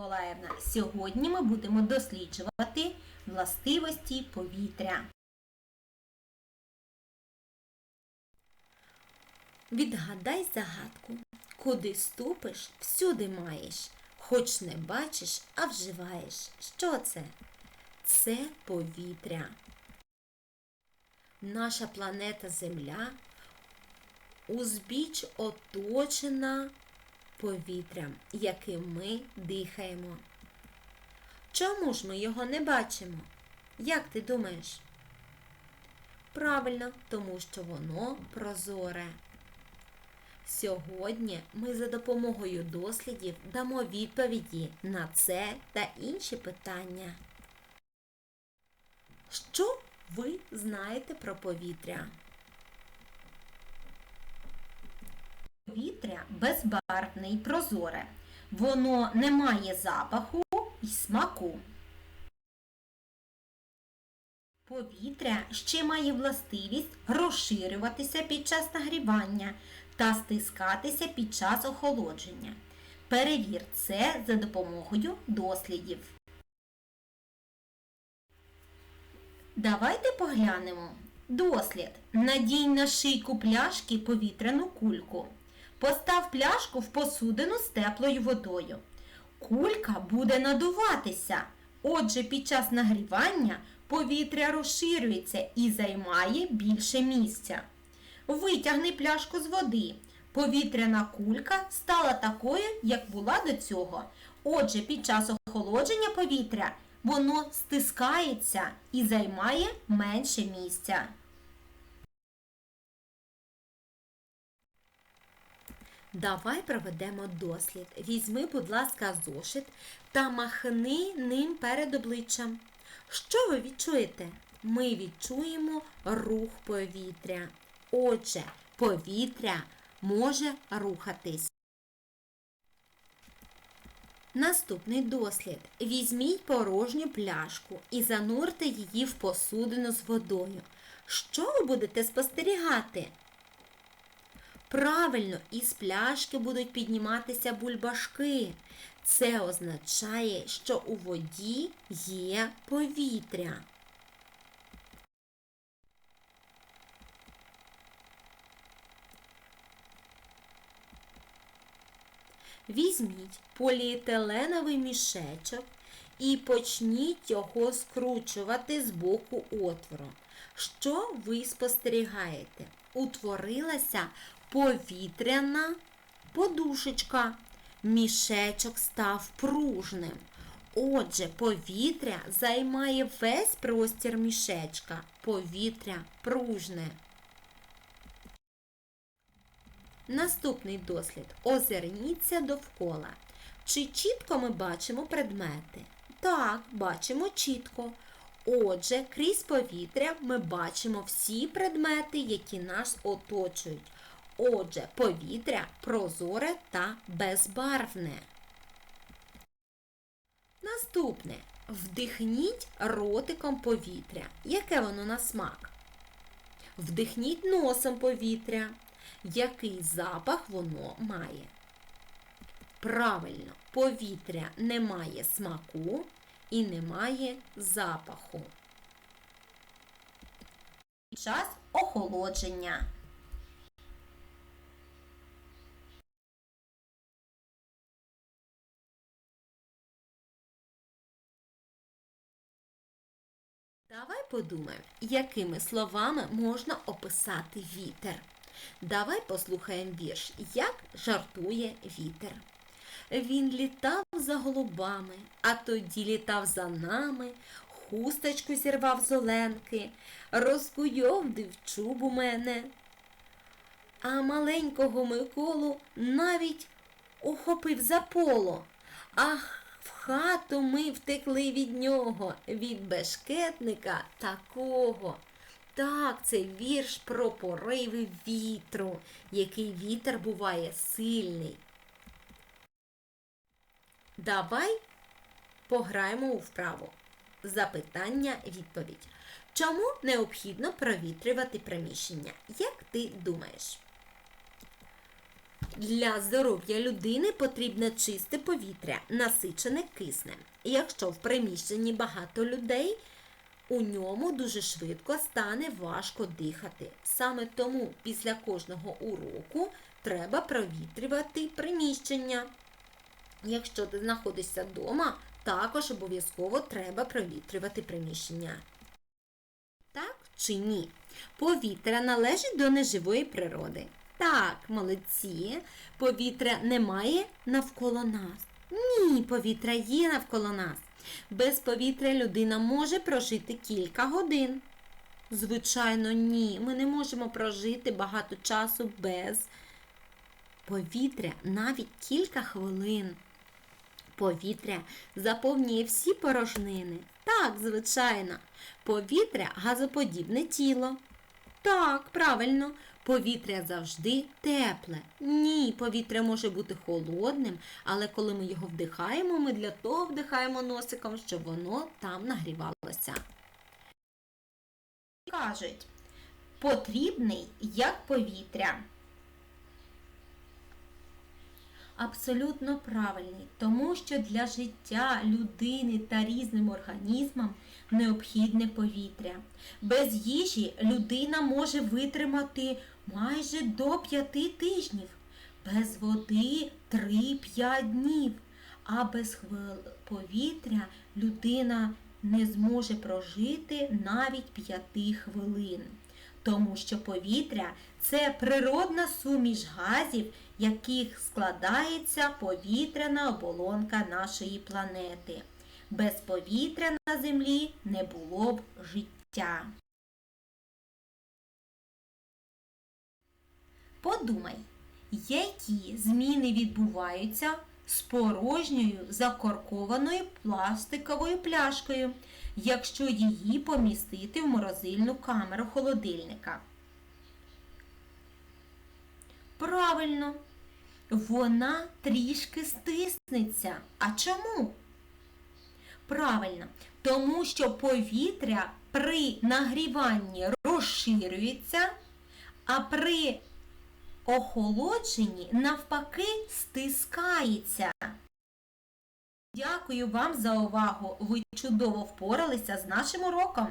Миколаївна. Сьогодні ми будемо досліджувати властивості повітря. Відгадай загадку. Куди ступиш, всюди маєш. Хоч не бачиш, а вживаєш. Що це? Це повітря. Наша планета Земля узбіч оточена повітрям, яким ми дихаємо. Чому ж ми його не бачимо? Як ти думаєш? Правильно, тому що воно прозоре. Сьогодні ми за допомогою дослідів дамо відповіді на це та інші питання. Що ви знаєте про повітря? Повітря безбарвне і прозоре. Воно не має запаху і смаку. Повітря ще має властивість розширюватися під час нагрівання та стискатися під час охолодження. Перевір це за допомогою дослідів. Давайте поглянемо. Дослід. Надій на шийку пляшки повітряну кульку. Постав пляшку в посудину з теплою водою. Кулька буде надуватися. Отже, під час нагрівання повітря розширюється і займає більше місця. Витягни пляшку з води. Повітряна кулька стала такою, як була до цього. Отже, під час охолодження повітря воно стискається і займає менше місця. Давай проведемо дослід. Візьми, будь ласка, зошит та махни ним перед обличчям. Що ви відчуєте? Ми відчуємо рух повітря. Отже, повітря може рухатись. Наступний дослід. Візьміть порожню пляшку і занурте її в посудину з водою. Що ви будете спостерігати? Правильно, із пляшки будуть підніматися бульбашки. Це означає, що у воді є повітря. Візьміть поліетиленовий мішечок і почніть його скручувати з боку отвору. Що ви спостерігаєте? Утворилася повітряна подушечка. Мішечок став пружним. Отже, повітря займає весь простір мішечка. Повітря пружне. Наступний дослід. Озирніться довкола. Чи чітко ми бачимо предмети? Так, бачимо чітко. Отже, крізь повітря ми бачимо всі предмети, які нас оточують. Отже, повітря прозоре та безбарвне. Наступне. Вдихніть ротиком повітря. Яке воно на смак? Вдихніть носом повітря. Який запах воно має? Правильно, повітря не має смаку і не має запаху. Час охолодження. Давай подумаємо, якими словами можна описати вітер. Давай послухаємо вірш, як жартує вітер. Він літав за голубами, а тоді літав за нами, хусточку зірвав з оленки, розкуйовдив чуб у мене. А маленького Миколу навіть ухопив за поло. Ах, в хату ми втекли від нього, від бешкетника такого. Так, це вірш про пориви вітру, який вітер буває сильний. Давай пограємо у вправу. Запитання, відповідь. Чому необхідно провітрювати приміщення? Як ти думаєш? Для здоров'я людини потрібне чисте повітря, насичене киснем. Якщо в приміщенні багато людей, у ньому дуже швидко стане важко дихати. Саме тому після кожного уроку треба провітрювати приміщення. Якщо ти знаходишся вдома, також обов'язково треба провітрювати приміщення. Так чи ні? Повітря належить до неживої природи. Так, молодці. Повітря немає навколо нас. Ні, повітря є навколо нас. Без повітря людина може прожити кілька годин. Звичайно, ні. Ми не можемо прожити багато часу без повітря навіть кілька хвилин. Повітря заповнює всі порожнини. Так, звичайно. Повітря газоподібне тіло. Так, правильно. Повітря завжди тепле. Ні, повітря може бути холодним, але коли ми його вдихаємо, ми для того вдихаємо носиком, щоб воно там нагрівалося. Кажуть, потрібний як повітря. Абсолютно правильний, тому що для життя людини та різним організмам необхідне повітря. Без їжі людина може витримати майже до 5 тижнів, без води 3-5 днів, а без повітря людина не зможе прожити навіть 5 хвилин. Тому що повітря це природна суміш газів, яких складається повітряна оболонка нашої планети. Без повітря на землі не було б життя. Подумай, які зміни відбуваються з порожньою закоркованою пластиковою пляшкою, якщо її помістити в морозильну камеру холодильника. Правильно, вона трішки стиснеться. А чому? Правильно, тому що повітря при нагріванні розширюється, а при охолодженні навпаки стискається. Дякую вам за увагу! Ви чудово впоралися з нашим уроком.